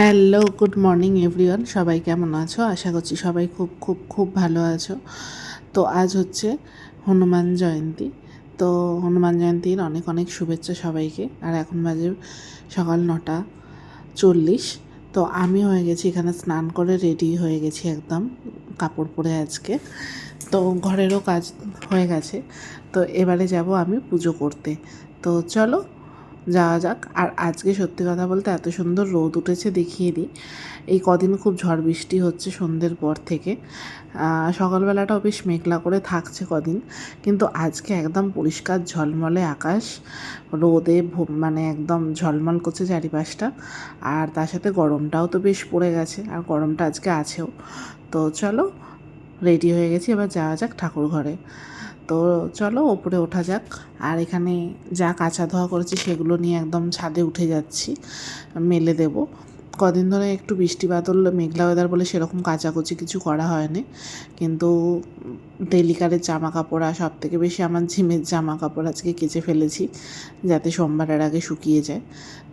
Hello good morning everyone সবাই কেমন আছো? আশা করছি সবাই খুব খুব খুব ভালো আছো। তো আজ হচ্ছে হনুমান জয়ন্তী। তো হনুমান জয়ন্তীর অনেক অনেক শুভেচ্ছা সবাইকে। আর এখন বাজে সকাল নটা চল্লিশ। তো আমি হয়ে গেছি, এখানে স্নান করে রেডি হয়ে গেছি একদম কাপড় পরে আজকে। তো ঘরেরও কাজ হয়ে গেছে। তো এবারে যাব আমি পুজো করতে। তো চলো যাওয়া যাক। আর আজকে সত্যি কথা বলতে এত সুন্দর রোদ উঠেছে দেখিয়ে দিই। এই কদিন খুব ঝড় বৃষ্টি হচ্ছে সন্ধ্যের পর থেকে। সকালবেলাটাও বেশ মেঘলা করে থাকছে কদিন। কিন্তু আজকে একদম পরিষ্কার ঝলমলে আকাশ। রোদে মানে একদম ঝলমল করছে চারিপাশটা। আর তার সাথে গরমটাও তো বেশ পড়ে গেছে। আর গরমটা আজকে আছেও। তো চলো রেডি হয়ে গেছি। এবার যাওয়া যাক ঠাকুর ঘরে। তো চলো ওপরে ওঠা যাক। আর এখানে যা কাঁচা ধোয়া করেছি সেগুলো নিয়ে একদম ছাদে উঠে যাচ্ছি, মেলে দেব। কদিন ধরে একটু বৃষ্টি বাদল, মেঘলা ওয়েদার বলে সেরকম কাচাকুচি কিছু করা হয়নি। কিন্তু ডেলিকারের জামা কাপড় আর সব থেকে বেশি আমার ঝিমের জামা কাপড় আজকে কেচে ফেলেছি, যাতে সোমবারের আগে শুকিয়ে যায়।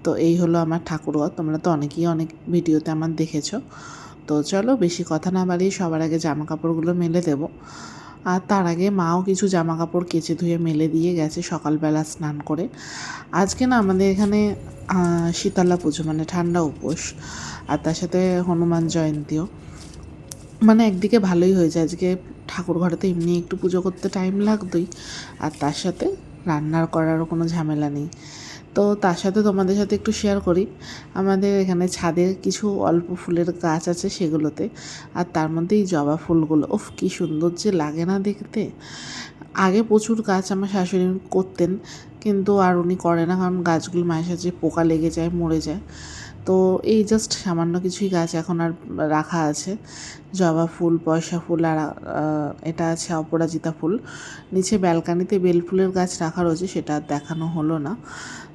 তো এই হলো আমার ঠাকুরঘর, তোমরা তো অনেকেই অনেক ভিডিওতে আমার দেখেছ। তো চলো বেশি কথা না বাড়িয়ে সবার আগে জামা কাপড়গুলো মেলে দেবো। আর তার আগে মাও কিছু জামা কাপড় কেচে ধুয়ে মেলে দিয়ে গেছে সকালবেলা স্নান করে। আজকে না আমাদের এখানে শীতলা পুজো মানে ঠান্ডা উপোস। আর তার সাথে হনুমান জয়ন্তীও। মানে একদিকে ভালোই হয়েছে, আজকে ঠাকুর ঘরে তো এমনি একটু পুজো করতে টাইম লাগতোই। আর তার সাথে রান্নার করারও কোনো ঝামেলা নেই। তো তার সাথে তোমাদের সাথে একটু শেয়ার করি। আমাদের এখানে ছাদে কিছু অল্প ফুলের গাছ আছে সেগুলোতে। আর তার মধ্যে এই জবা ফুলগুলো ওফ কী সুন্দর যে লাগে না দেখতে। আগে প্রচুর গাছ আমার শাশুড়ি করতেন, কিন্তু আর উনি করে না, কারণ গাছগুলো মাঝে সাঝে পোকা লেগে যায়, মরে যায়। তো এই জাস্ট সামান্য কিছুই গাছ এখন আর রাখা আছে। জবা ফুল, পয়সা ফুল আর এটা আছে অপরাজিতা ফুল। নিচে ব্যালকানিতে বেল ফুলের গাছ রাখা রয়েছে, সেটা দেখানো হলো না।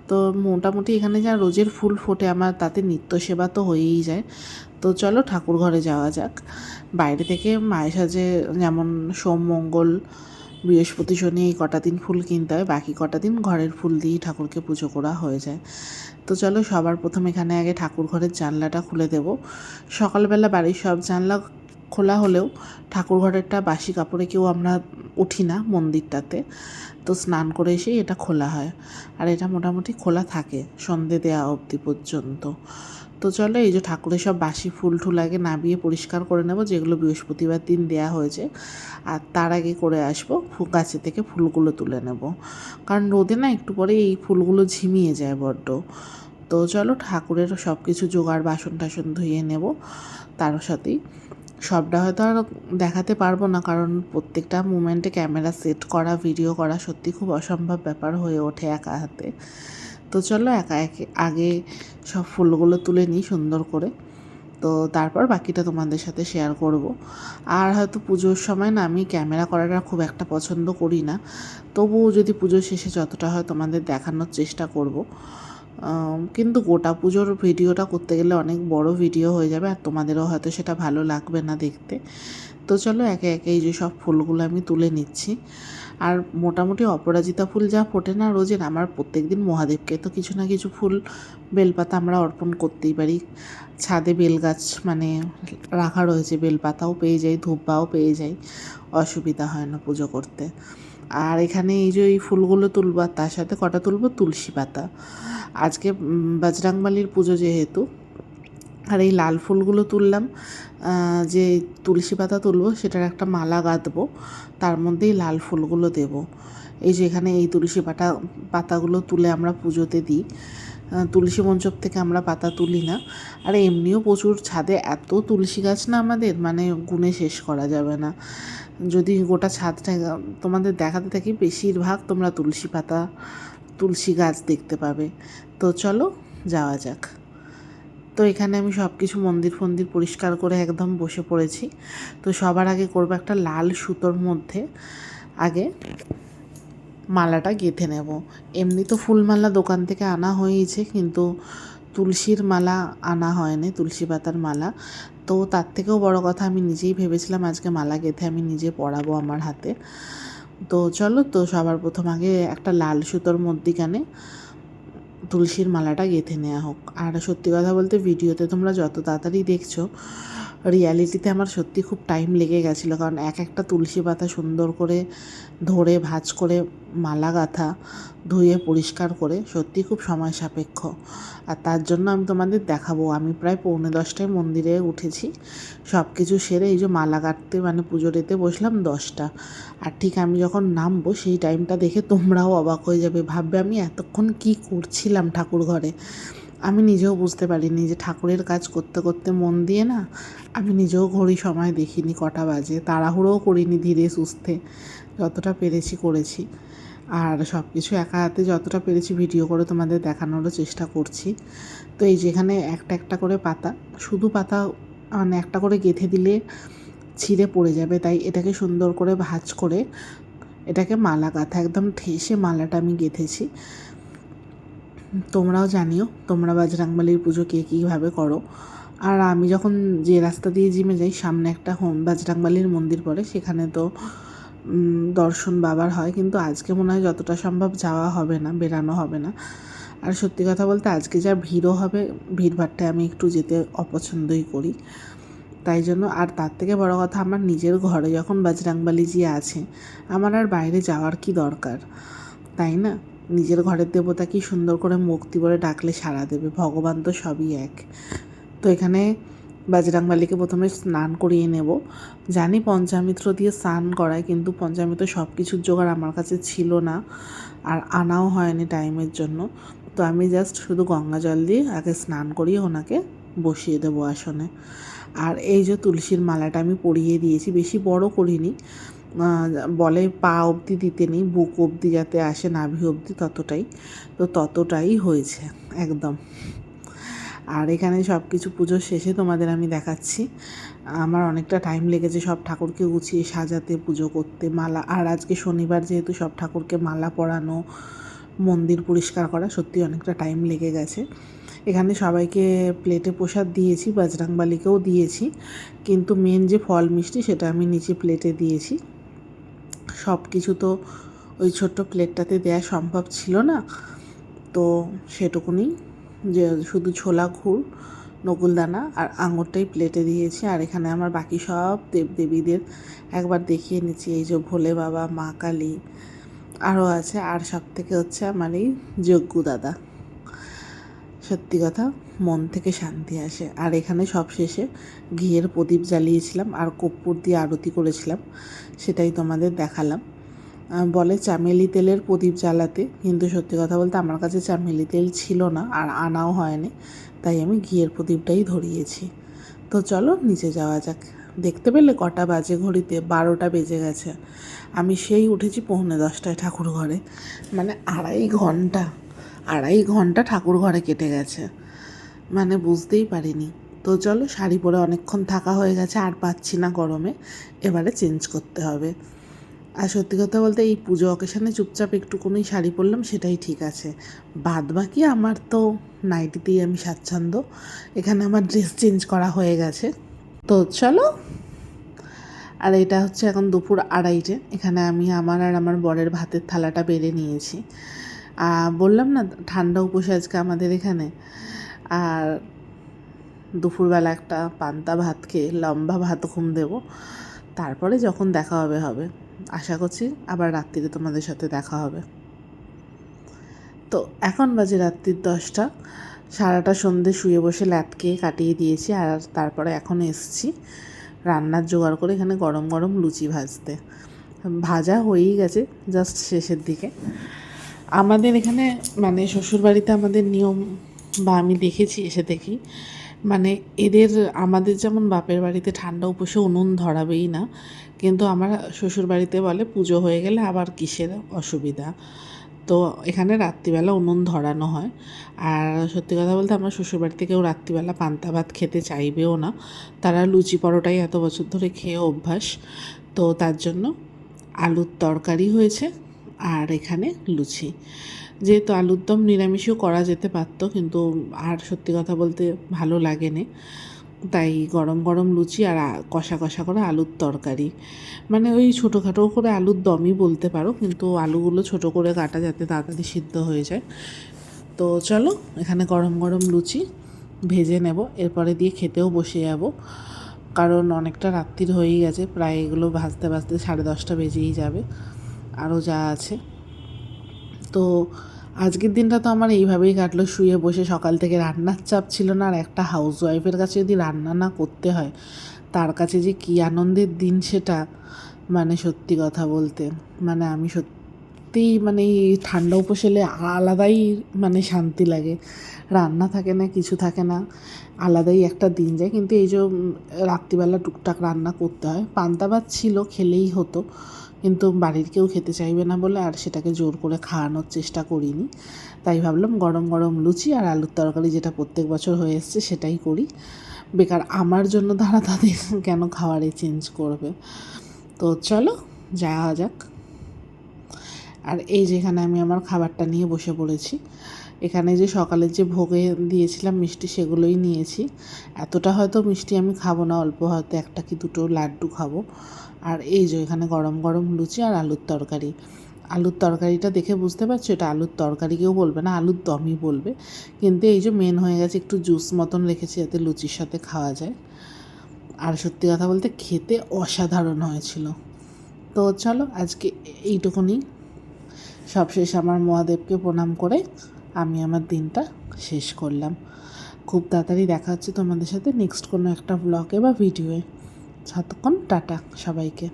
তো মোটামুটি এখানে যা রোজের ফুল ফোটে, আমার তাতে নিত্য সেবা তো হয়েই যায়। তো চলো ঠাকুর ঘরে যাওয়া যাক। বাইরে থেকে মায়ের সাজে যেমন সোম, মঙ্গল বৃহস্পতি শনি এই কটা দিন ফুল কিনতে হয়, বাকি কটা দিন ঘরের ফুল দিয়েই ঠাকুরকে পুজো করা হয়ে যায়। তো চলো সবার প্রথম এখানে আগে ঠাকুর ঘরের জানলাটা খুলে দেব। সকালবেলা বাড়ির সব জানলা খোলা হলেও ঠাকুর ঘরেরটা বাসি কাপড়ে কেউ আমরা উঠি না মন্দিরটাতে। তো স্নান করে এসেই এটা খোলা হয়। আর এটা মোটামুটি খোলা থাকে সন্ধে দেওয়া অবধি পর্যন্ত। তো চলো, এই যে ঠাকুরের সব বাসি ফুল টুল আগে নামিয়ে পরিষ্কার করে নেব, যেগুলো বৃহস্পতিবার দিন দেয়া হয়েছে। আর তার আগে করে আসব গাছে থেকে ফুলগুলো তুলে নেব। কারণ রোদে না একটু পরে এই ফুলগুলো ঝিমিয়ে যায় বড্ড। তো চলো, ঠাকুরের সব কিছু জোগাড় বাসন টাসন ধুয়ে নেব, তার সাথেই। সবটা হয়তো আর দেখাতে পারব না, কারণ প্রত্যেকটা মুমেন্টে ক্যামেরা সেট করা, ভিডিও করা সত্যি খুব অসম্ভব ব্যাপার হয়ে ওঠে একা হাতে। তো চলো একা একে, আগে সব ফুলগুলো তুলে নিই সুন্দর করে। তো তারপর বাকিটা তোমাদের সাথে শেয়ার করব। আর হয়তো পুজোর সময় না আমি ক্যামেরা করাটা খুব একটা পছন্দ করি না। তবুও যদি পুজো শেষে যতটা হয় তোমাদের দেখানোর চেষ্টা করব। কিন্তু গোটা পুজোর ভিডিওটা করতে গেলে অনেক বড় ভিডিও হয়ে যাবে আর তোমাদেরও হয়তো সেটা ভালো লাগবে না দেখতে। তো চলো একে একে এই যে সব ফুলগুলো আমি তুলে নিচ্ছি। আর মোটামুটি অপরাজিতা ফুল যা ফোটে না রোজের, আমার প্রত্যেক দিন মহাদেবকে তো কিছু না কিছু ফুল বেলপাতা আমরা অর্পণ করতেই পারি। ছাদে বেল গাছ মানে রাখা রয়েছে, বেলপাতাও পেয়ে যাই, ধূপবাও পেয়ে যাই, অসুবিধা হয় না পুজো করতে। আর এখানে এই যে এই ফুলগুলো তুলবো তার সাথে কটা তুলবো? তুলসী পাতা। আজকে বজরাংবালির পুজো যেহেতু আর এই লাল ফুলগুলো তুললাম যে তুলসী পাতা তুলবো সেটার একটা মালা গাঁথবো, তার মধ্যেই লাল ফুলগুলো দেব। এই যে এখানে এই তুলসী পাতা, পাতাগুলো তুলে আমরা পুজোতে দিই। তুলসী মঞ্চপ থেকে আমরা পাতা তুলি না। আর এমনিও প্রচুর ছাদে এত তুলসী গাছ না আমাদের মানে গুণে শেষ করা যাবে না। যদি গোটা ছাদটা, তোমাদের দেখাতে থাকি, বেশিরভাগ তোমরা তুলসী পাতা, তুলসী গাছ দেখতে পাবে। তো চলো, যাওয়া যাক। তো এখানে আমি সব কিছু মন্দির ফন্দির পরিষ্কার করে একদম বসে পড়েছি। তো সবার আগে করব একটা লাল সুতোর মধ্যে আগে মালাটা গেঁথে নেব। এমনি তো ফুলমালা দোকান থেকে আনা হয়েছে, কিন্তু তুলসীর মালা আনা হয়নি, তুলসী পাতার মালা। তো তার থেকেও বড় কথা, আমি নিজেই ভেবেছিলাম আজকে মালা গেঁথে আমি নিজে পরাবো আমার হাতে। তো চলো, তো সবার প্রথম আগে একটা লাল সুতোর মধ্যিখানে তুলসীর মালাটা গেঁথে নেওয়া হোক। আর সত্যি কথা বলতে ভিডিওতে তোমরা যত তাড়াতাড়ি দেখছ রিয়ালিটিতে আমার সত্যি খুব টাইম লেগে গেছিল। কারণ এক একটা তুলসী পাতা সুন্দর করে ধরে, ভাঁজ করে মালা গাঁথা, ধুয়ে পরিষ্কার করে সত্যি খুব সময় সাপেক্ষ। আর তার জন্য আমি তোমাদের দেখাবো। আমি প্রায় পৌনে দশটায় মন্দিরে উঠেছি। সব কিছু সেরে এই যে মালা গাঁথতে মানে পুজো দিতে বসলাম দশটা। আর ঠিক আমি যখন নামবো, সেই টাইমটা দেখে তোমরাও অবাক হয়ে যাবে। ভাববে আমি এতক্ষণ কি করছিলাম ঠাকুর ঘরে? আমি নিজেও বুঝতে পারিনি যে ঠাকুরের কাজ করতে করতে মন দিয়ে না আমি নিজেও ঘড়ি সময় দেখিনি কটা বাজে। তাড়াহুড়োও করিনি ধীরে সুস্থে। যতটা পেরেছি করেছি। আর সব কিছু একা হাতে যতটা পেরেছি ভিডিও করে তোমাদের দেখানোরও চেষ্টা করছি। তো এই যেখানে একটা একটা করে পাতা। শুধু পাতা মানে একটা করে গেঁথে দিলে ছিঁড়ে পড়ে যাবে। তাই এটাকে সুন্দর করে ভাঁজ করে এটাকে মালা গাঁথা, একদম ঠেসে মালাটা আমি গেঁথেছি। তোমরাও জানিও, তোমরা বাজরাংবালির পুজো কে কীভাবে করো। আর আমি যখন যে রাস্তা দিয়ে জিমে যাই, সামনে একটা হোম বাজরাংবালির মন্দির পড়ে, সেখানে তো দর্শন বাবার হয়, কিন্তু আজকে মনে হয় যতটা সম্ভব যাওয়া হবে না বেরানো হবে না। আর সত্যি কথা বলতে আজকে যা ভিড়ও হবে ভিড়ভাট্টায় আমি একটু যেতে অপছন্দই করি। তাই জন্য, আর তার থেকে বড় কথা, আমার নিজের ঘরে যখন বাজরাংবালি জি আছে, আমার আর বাইরে যাওয়ার কি দরকার? তাই না? নিজের ঘরের দেবতা কি সুন্দর করে মুক্তি বলে ডাকলে সাড়া দেবে? ভগবান তো সবই এক। তো এখানে বাজরাংবালিকে প্রথমে স্নান করিয়ে নেব। জানি পঞ্চামিত্র দিয়ে স্নান করায়, কিন্তু পঞ্চামিত্র সব কিছুর জোগাড় আমার কাছে ছিল না আর আনাও হয়নি টাইমের জন্য। তো আমি জাস্ট শুধু গঙ্গা জল দিয়ে আগে স্নান করিয়ে ওনাকে বসিয়ে দেবো আসনে। আর এই যে তুলসীর মালাটা আমি পরিয়ে দিয়েছি, বেশি বড় করিনি। বলে পা অবধি দিতে নেই, বুক অবধি যাতে আসে, নাভি অবধি, ততটাই। তো ততটাই হয়েছে, একদম। আর এখানে সব কিছু পুজোর শেষে তোমাদের আমি দেখাচ্ছি। আমার অনেকটা টাইম লেগেছে সব ঠাকুরকে গুছিয়ে সাজাতে, পুজো করতে, মালা, আর আজকে শনিবার যেহেতু সব ঠাকুরকে মালা পরানো, মন্দির পরিষ্কার করা, সত্যি অনেকটা টাইম লেগে গেছে। এখানে সবাইকে প্লেটে প্রসাদ দিয়েছি, বাজরাংবালিকেও দিয়েছি। কিন্তু মেন যে ফল মিষ্টি, সেটা আমি নিচে প্লেটে দিয়েছি। সব কিছু তো ওই ছোট্ট প্লেটটাতে দেওয়া সম্ভব ছিল না। তো সেটুকুনি যে শুধু ছোলা ঘুর নকুলদানা আর আঙুরটাই প্লেটে দিয়েছি। আর এখানে আমার বাকি সব দেবদেবীদের একবার দেখিয়ে নিচ্ছি। এই যে ভোলে বাবা, মা কালী, আরও আছে। আর সব থেকে হচ্ছে আমার এই যজ্ঞ দাদা। সত্যি কথা, মন থেকে শান্তি আসে। আর এখানে সব শেষে ঘিয়ের প্রদীপ জ্বালিয়েছিলাম আর কর্পূর দিয়ে আরতি করেছিলাম, সেটাই তোমাদের দেখালাম। বলে চামেলি তেলের প্রদীপ জ্বালাতে, কিন্তু সত্যি কথা বলতে আমার কাছে চামেলি তেল ছিল না আর আনাও হয়নি, তাই আমি ঘিয়ের প্রদীপটাই ধরিয়েছি। তো চলো নিচে যাওয়া যাক। দেখতে পেলে কটা বাজে ঘড়িতে? বারোটা বেজে গেছে। আমি সেই উঠেছি পৌনে দশটায় ঠাকুর ঘরে মানে আড়াই ঘণ্টা। আড়াই ঘণ্টা ঠাকুর ঘরে কেটে গেছে। মানে বুঝতেই পারিনি। তো চলো, শাড়ি পরে অনেকক্ষণ থাকা হয়ে গেছে, আর পাচ্ছি না গরমে। এবারে চেঞ্জ করতে হবে। আর সত্যি কথা বলতে, এই পুজো অকেশনে চুপচাপ একটুকুনি শাড়ি পরলাম, সেটাই ঠিক আছে। বাদ বাকি আমার তো নাইটিতেই আমি স্বাচ্ছন্দ্য। এখানে আমার ড্রেস চেঞ্জ করা হয়ে গেছে। তো চলো। আর এটা হচ্ছে এখন দুপুর আড়াইটে। এখানে আমি আমার আর আমার বরের ভাতের থালাটা বেড়ে নিয়েছি। বললাম না, ঠান্ডা উপোস আজকে আমাদের এখানে। আর দুপুরবেলা একটা পান্তা ভাত খেয়ে লম্বা ভাত ঘুম দেবো। তারপরে যখন দেখা হবে হবে। আশা করছি আবার রাত্রিতে তোমাদের সাথে দেখা হবে। তো এখন বাজে রাত্রির দশটা। সারাটা সন্ধে শুয়ে বসে ল্যাটকে কাটিয়ে দিয়েছি আর তারপরে এখন এসছি রান্নার জোগাড় করে এখানে গরম গরম লুচি ভাজতে। ভাজা হয়েই গেছে জাস্ট শেষের দিকে। আমাদের এখানে মানে শ্বশুরবাড়িতে আমাদের নিয়ম বা আমি দেখেছি, এসে দেখি মানে এদের, আমাদের যেমন বাপের বাড়িতে ঠান্ডা উপসে উনুন ধরাবেই না, কিন্তু আমার শ্বশুর বাড়িতে বলে পুজো হয়ে গেলে আবার কিসের অসুবিধা? তো এখানে রাত্রিবেলা উনুন ধরানো হয়। আর সত্যি কথা বলতে আমার শ্বশুরবাড়িতে কেউ রাত্রিবেলা পান্তা ভাত খেতে চাইবেও না। তারা লুচি পরোটাই এত বছর ধরে খেয়ে অভ্যাস। তো তার জন্য আলুর তরকারি হয়েছে। আর এখানে লুচি। যেহেতু আলুর দম নিরামিষও করা যেতে পারতো, কিন্তু আর সত্যি কথা বলতে ভালো লাগে লাগেনি। তাই গরম গরম লুচি আর কষা কষা করে আলুর তরকারি। মানে ওই ছোটোখাটো করে আলুর দমই বলতে পারো, কিন্তু আলুগুলো ছোটো করে কাটা যাতে তাড়াতাড়ি সিদ্ধ হয়ে যায়। তো চলো, এখানে গরম গরম লুচি ভেজে নেব, এরপরে দিয়ে খেতেও বসে যাব। কারণ অনেকটা রাত্রির হয়েই গেছে, প্রায় এগুলো ভাজতে ভাজতে সাড়ে দশটা বেজেই যাবে। আরও যা আছে। তো আজকের দিনটা তো আমার এইভাবেই কাটলো, শুয়ে বসে সকাল থেকে রান্নার চাপ ছিল না, আর একটা হাউস ওয়াইফের কাছে যদি রান্না না করতে হয়, তার কাছে যে কী আনন্দের দিন সেটা মানে সত্যি কথা বলতে মানে আমি সত্যিই মানে এই ঠান্ডা উপসেলে আলাদাই মানে শান্তি লাগে। রান্না থাকে না, কিছু থাকে না, আলাদাই একটা দিন যায়। কিন্তু এই যে রাত্রিবেলা টুকটাক রান্না করতে হয়, পান্তা ভাত ছিল, খেলেই হতো। কিন্তু বাড়ির কেউ খেতে চাইবে না বলে আর সেটাকে জোর করে খাওয়ানোর চেষ্টা করিনি। তাই ভাবলাম গরম গরম লুচি আর আলুর তরকারি যেটা প্রত্যেক বছর হয়ে এসছে সেটাই করি। বেকার আমার জন্য তারা তাদের কেন খাওয়ারে চেঞ্জ করবে? তো চলো, যাওয়া যাক। আর এই যেখানে আমি আমার খাবারটা নিয়ে বসে পড়েছি। এখানে যে সকালে যে ভোগে দিয়েছিলাম মিষ্টি সেগুলোই নিয়েছি। এতটা হয়তো মিষ্টি আমি খাব না, অল্প হয়তো একটা কি দুটো লাড্ডু খাব। আর এই যে এখানে গরম গরম লুচি আর আলুর তরকারি। আলুর তরকারিটা দেখে বুঝতে পারছ? এটা আলুর তরকারি, কেউ বলবে না, আলুর দমই বলবে। কিন্তু এই যে মেন হয়ে গেছে, একটু জুস মতন রেখেছি যাতে লুচির সাথে খাওয়া যায়। আর সত্যি কথা বলতে খেতে অসাধারণ হয়েছিল। তো চলো, আজকে এইটুকুনি। সবশেষ আমার মহাদেবকে প্রণাম করে আমি আমার দিনটা শেষ করলাম। খুব তাড়াতাড়ি দেখা হচ্ছে তোমাদের সাথে নেক্সট কোনো একটা ব্লগে বা ভিডিওয়ে ততক্ষণ টাটা সবাইকে।